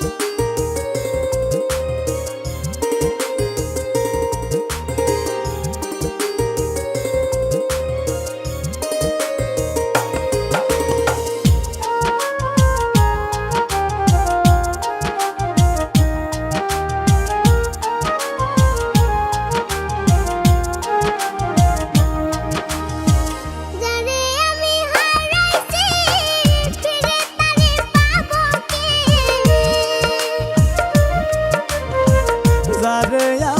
Bye. Barreal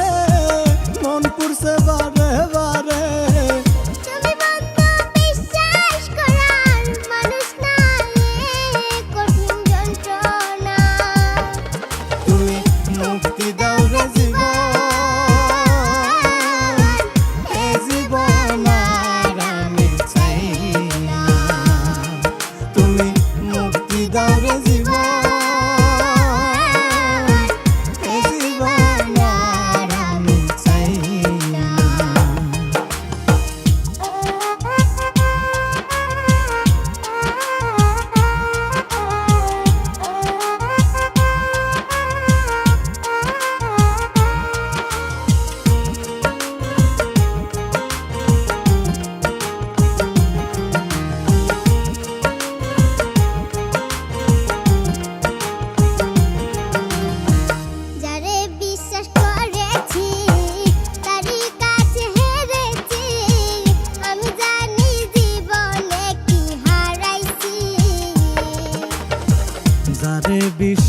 dau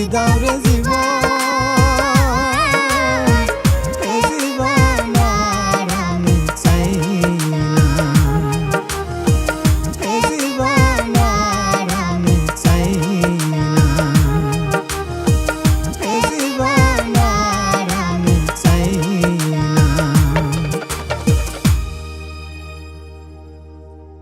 vida ao desigual.